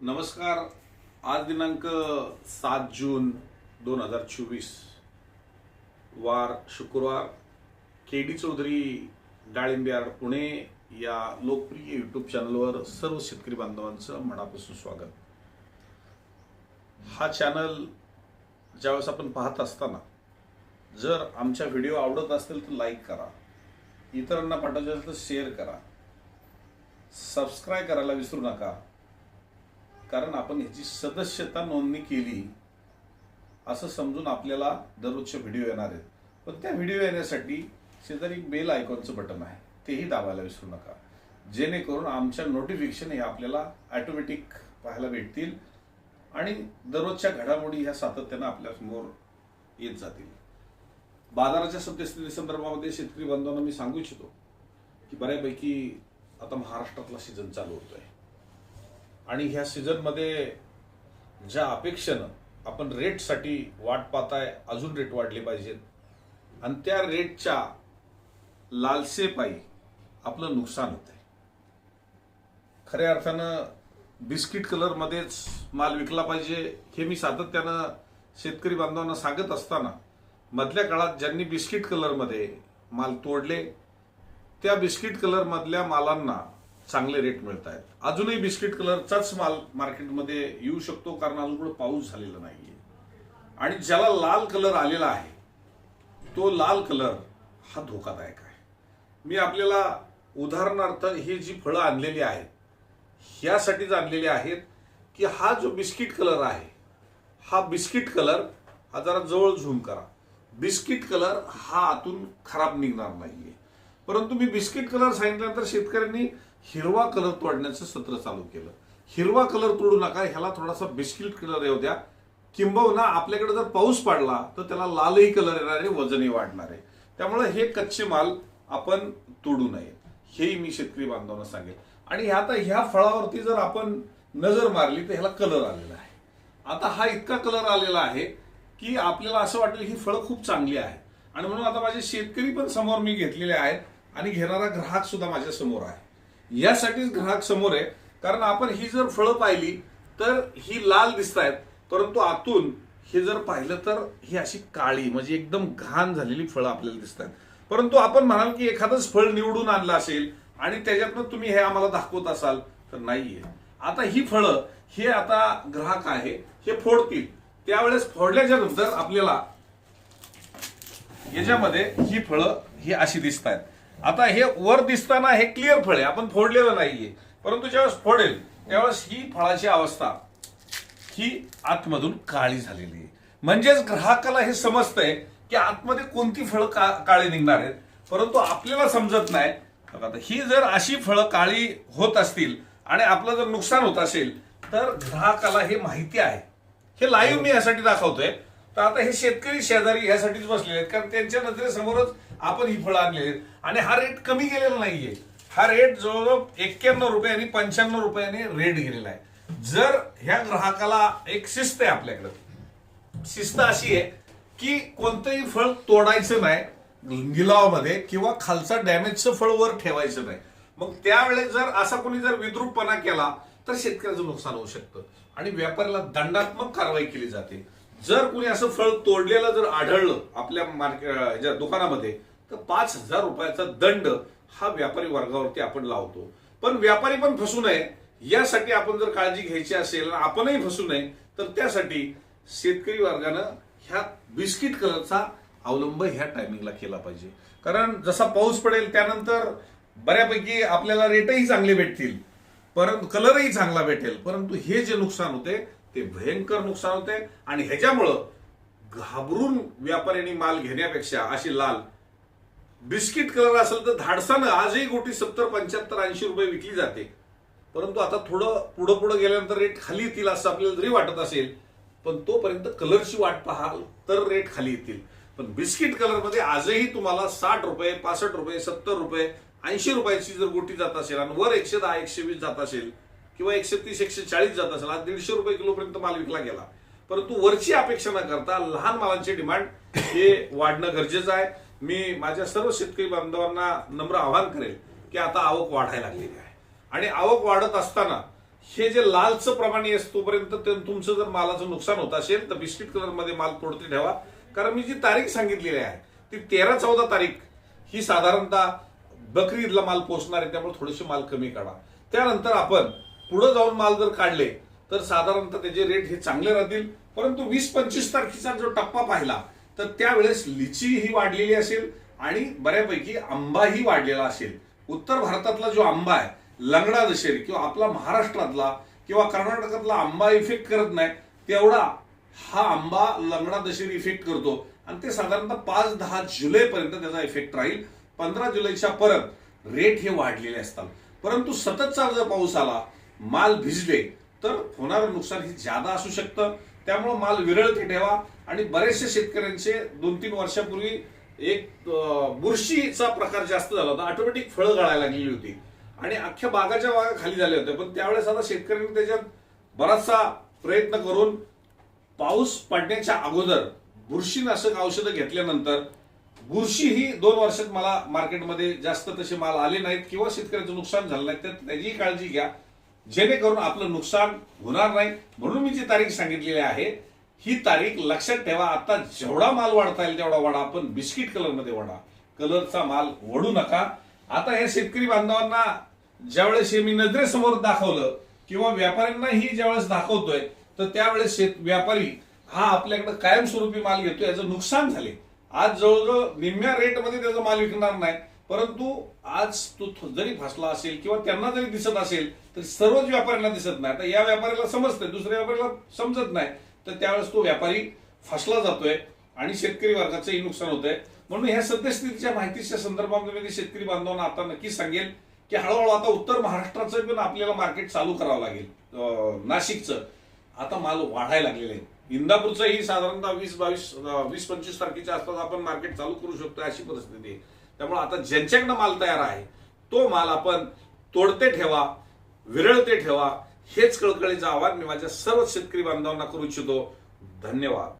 नमस्कार. आज दिनांक सात जून दोन हजार चोवीस. वार शुक्रवार. के डी चौधरी डाळिंब यार्ड पुणे या लोकप्रिय यूट्यूब चॅनलवर सर्व शेतकरी बांधवांचं मनापासून स्वागत. हा चॅनल ज्यावेळेस आपण पाहत असताना जर आमच्या व्हिडिओ आवडत असतील तर लाईक करा. इतरांना पाठवायचे असेल तर शेअर करा. सबस्क्राईब करायला विसरू नका. कारण आपण ह्याची सदस्यता नोंदणी केली असं समजून आपल्याला दररोजचे व्हिडिओ येणार आहेत. पण त्या व्हिडिओ येण्यासाठी शेजारी बेल आयकॉनचं बटन आहे. तेही दाबायला विसरू नका. जेणेकरून आमच्या नोटिफिकेशन हे आपल्याला ॲटोमॅटिक पाहायला भेटतील आणि दररोजच्या घडामोडी ह्या सातत्यानं आपल्यासमोर येत जातील. बाजाराच्या सद्यस्थिती संदर्भामध्ये शेतकरी बांधवांना मी सांगू इच्छितो की बऱ्यापैकी आता महाराष्ट्रातला सीझन चालू होतोय. आणि ह्या सीझनमध्ये ज्या अपेक्षेनं आपण रेटसाठी वाट पाहताय अजून रेट वाढले पाहिजेत. आणि त्या रेटच्या लालसेपायी आपलं नुकसान होत आहे खऱ्या अर्थानं बिस्किट कलरमध्येच माल विकला पाहिजे हे मी सातत्यानं शेतकरी बांधवांना सांगत असताना मधल्या काळात ज्यांनी बिस्किट कलरमध्ये माल तोडले त्या बिस्किट कलरमधल्या मालांना चांगले रेट मिळत आहेत अजूनही बिस्किट कलरचाच माल मार्केटमध्ये येऊ शकतो कारण अजून कुठं पाऊस झालेला नाहीये. आणि ज्याला लाल कलर आलेला आहे तो लाल कलर हा धोकादायक आहे. मी आपल्याला उदाहरणार्थ ही जी फळं आणलेली आहेत ह्यासाठीच आणलेली आहेत की हा जो बिस्किट कलर आहे हा बिस्किट कलर हा जरा जवळ झूम करा. बिस्किट कलर हा आतून खराब निघणार नाहीये. परंतु मी बिस्किट कलर सांगितल्यानंतर शेतकऱ्यांनी हिरवा कलर तोडण्याचं सत्र चालू केलं. हिरवा कलर तोडू नका ह्याला थोडासा बिस्किट कलर येऊ द्या. किंबहुना आपल्याकडे जर पाऊस पडला तर त्याला लालही कलर येणार आहे वजनही वाढणार. आहे त्यामुळे हे कच्चे माल आपण तोडू नये. हेही मी शेतकरी बांधवांना सांगेल. आणि आता ह्या फळावरती जर आपण नजर मारली तर ह्याला कलर आलेला आहे. आता हा इतका कलर आलेला आहे की आपल्याला असं वाटेल ही फळं खूप चांगली आहे आणि म्हणून आता माझे शेतकरी पण समोर मी घेतलेले आहेत आणि घेणारा ग्राहक सुद्धा माझ्यासमोर आहे. यासाठीच ग्राहक समोर आहे. कारण आपण ही जर फळं पाहिली तर ही लाल दिसत आहेत परंतु आतून हे जर पाहिलं तर ही अशी काळी म्हणजे एकदम घाण झालेली फळं आपल्याला दिसत आहेत परंतु आपण म्हणाल की एखादंच फळ निवडून आणलं असेल आणि त्याच्यातनं तुम्ही हे आम्हाला दाखवत असाल तर नाहीये. आता ही फळं हे आता ग्राहक आहे हे फोडतील. त्यावेळेस फोडल्याच्या नंतर आपल्याला याच्यामध्ये ही फळं ही अशी दिसत आहेत आता हे वर दिसताना हे क्लिअर फळ आहे. आपण फोडलेलं नाहीये. परंतु ज्यावेळेस फोडेल त्यावेळेस ही फळाची अवस्था ही आतमधून काळी झालेली आहे. म्हणजेच ग्राहकाला हे समजतंय की आतमध्ये कोणती फळं का काळी निघणार आहेत. परंतु आपल्याला समजत नाही. आता ही जर अशी फळं काळी होत असतील आणि आपलं जर नुकसान होत असेल तर ग्राहकाला हे माहिती आहे. हे लाईव्ह मी यासाठी दाखवतोय. तर आता हे शेतकरी शेजारी यासाठीच बसलेले आहेत कारण त्यांच्या नजरेसमोरच आपण ही फळं आणले आणि हा रेट कमी गेलेला नाहीये. हा रेट जवळजवळ एक्क्याण्णव रुपये आणि पंच्याण्णव रुपयाने रेट गेलेला आहे. जर ह्या ग्राहकाला एक शिस्त आहे आपल्याकडं. शिस्त अशी आहे की कोणतंही फळ तोडायचं नाही गिलावामध्ये किंवा खालचा डॅमेजचं फळ वर ठेवायचं नाही. मग त्यावेळेस जर असा कोणी जर विद्रूपपणा केला तर शेतकऱ्याचं नुकसान होऊ शकतं. आणि व्यापाऱ्याला दंडात्मक कारवाई केली जाते. जर कोणी असं फळ तोडलेलं जर आढळलं आपल्या मार्केट दुकानामध्ये तर पाच हजार रुपयाचा दंड हा व्यापारी वर्गावरती आपण लावतो. पण व्यापारी पण फसू नये. यासाठी आपण जर काळजी घ्यायची असेल आपणही फसू नये तर त्यासाठी शेतकरी वर्गानं ह्या बिस्किट कलरचा अवलंब ह्या टायमिंगला केला पाहिजे. कारण जसा पाऊस पडेल त्यानंतर बऱ्यापैकी आपल्याला रेटही चांगले भेटतील. परंतु कलरही चांगला भेटेल. परंतु हे जे नुकसान होते ते भयंकर नुकसान होते आणि ह्याच्यामुळं घाबरून व्यापाऱ्यांनी माल घेण्यापेक्षा अशी लाल बिस्किट कलर असेल तर धाडसानं आजही गोटी सत्तर पंच्याहत्तर ऐंशी रुपये विकली जाते. परंतु आता थोडं पुढं पुढं गेल्यानंतर रेट खाली येतील असं आपल्याला जरी वाटत असेल पण तोपर्यंत कलरची वाट पाहाल तर रेट खाली येतील. पण बिस्किट कलरमध्ये आजही तुम्हाला साठ रुपये पासष्ट रुपये सत्तर रुपये ऐंशी रुपयाची जर गोटी जात असेल आणि वर एकशे दहा एकशे वीस जात असेल किंवा एकशे तीस एकशे चाळीस जात असेल आज दीडशे रुपये किलोपर्यंत माल विकला गेला. परंतु वरची अपेक्षा न करता लहान मालांचे डिमांड हे वाढणं गरजेचं आहे. मी माझ्या सर्व शेतकरी बांधवांना नम्र आवाहन करेल की आता आवक वाढायला लागलेली आहे. आणि आवक वाढत असताना हे जे लालचं प्रमाण येस तोपर्यंत तुमचं जर मालाचं नुकसान होत असेल तर बिस्किट कलरमध्ये माल तोडते ठेवा. कारण मी जी तारीख सांगितलेली आहे ती तेरा चौदा तारीख ही साधारणतः बकरी ईदला माल पोहोचणार आहे त्यामुळे थोडेसे माल कमी काढा. त्यानंतर आपण पुढे जाऊन माल जर काढले तर साधारणतः त्याचे रेट हे चांगले राहतील. परंतु वीस पंचवीस तारखेचा जो टप्पा पाहिला तर त्यावेळेस लिची ही वाढलेली असेल आणि बऱ्यापैकी आंबाही वाढलेला असेल. उत्तर भारतातला जो आंबा आहे लंगडा दशेरी किंवा आपला महाराष्ट्रातला किंवा कर्नाटकातला आंबा इफेक्ट करत नाही तेवढा हा आंबा लंगडा दशेरी इफेक्ट करतो. आणि ते साधारणतः पाच दहा जुलैपर्यंत त्याचा इफेक्ट राहील. पंधरा जुलैच्या परत रेट हे वाढलेले असतात. परंतु सततचा जर पाऊस आला माल भिजले तर होणारं नुकसान हे जादा असू शकतं. त्यामुळं माल विरळ ते ठेवा. आणि बरेचसे शेतकऱ्यांचे दोन तीन वर्षापूर्वी एक बुरशीचा प्रकार जास्त झाला होता. ऑटोमॅटिक फळं गळायला लागलेली होती. आणि अख्ख्या बागाच्या बागा खाली झाल्या होत्या. पण त्यावेळेस आता शेतकऱ्यांनी त्याच्यात बराचसा प्रयत्न करून पाऊस पडण्याच्या अगोदर बुरशीनाशक औषधं घेतल्यानंतर बुरशी ही दोन वर्षात मला मार्केटमध्ये जास्त तसे माल आले नाहीत किंवा शेतकऱ्याचं नुकसान झालं नाही. तर त्याचीही काळजी घ्या. जेणेकरून आपलं नुकसान होणार नाही. म्हणून मी जी तारीख सांगितलेली आहे ही तारीख लक्षात ठेवा. आता जेवढा माल वाढता येईल तेवढा वाढा. आपण बिस्किट कलरमध्ये वाढा. कलरचा माल वढू नका. आता हे शेतकरी बांधवांना ज्यावेळेस हे मी नजरेसमोर दाखवलं किंवा व्यापाऱ्यांना ही ज्यावेळेस दाखवतोय तर त्यावेळेस शेत व्यापारी हा आपल्याकडे कायमस्वरूपी माल घेतो याचं नुकसान झाले. आज जवळजवळ निम्म्या रेटमध्ये त्याचा माल विकणार नाही. परंतु आज तो जरी फसला असेल किंवा त्यांना जरी दिसत असेल तर सर्वच व्यापाऱ्यांना दिसत नाही. आता या व्यापाऱ्याला समजतंय दुसऱ्या व्यापाऱ्याला समजत नाही. तर त्यावेळेस तो व्यापारी फसला जातोय आणि शेतकरी वर्गाचंही नुकसान होतंय. म्हणून ह्या सद्यस्थितीच्या माहितीच्या संदर्भामध्ये मी शेतकरी बांधवांना आता नक्की सांगेल की हळूहळू आता उत्तर महाराष्ट्राचं पण आपल्याला मार्केट चालू करावं लागेल. नाशिकचं. आता माल वाढायला लागलेलं आहे. इंदापूरचंही साधारणतः वीस बावीस वीस पंचवीस तारखेच्या आसपास आपण मार्केट चालू करू शकतो अशी परिस्थिती आहे. त्यामुळे आता ज्यांच्याकडं माल तयार आहे तो माल आपण तोडते ठेवा विरळते ठेवा हेच कळकळीचं आवाहन मी माझ्या सर्व शेतकरी बांधवांना करू इच्छितो. धन्यवाद.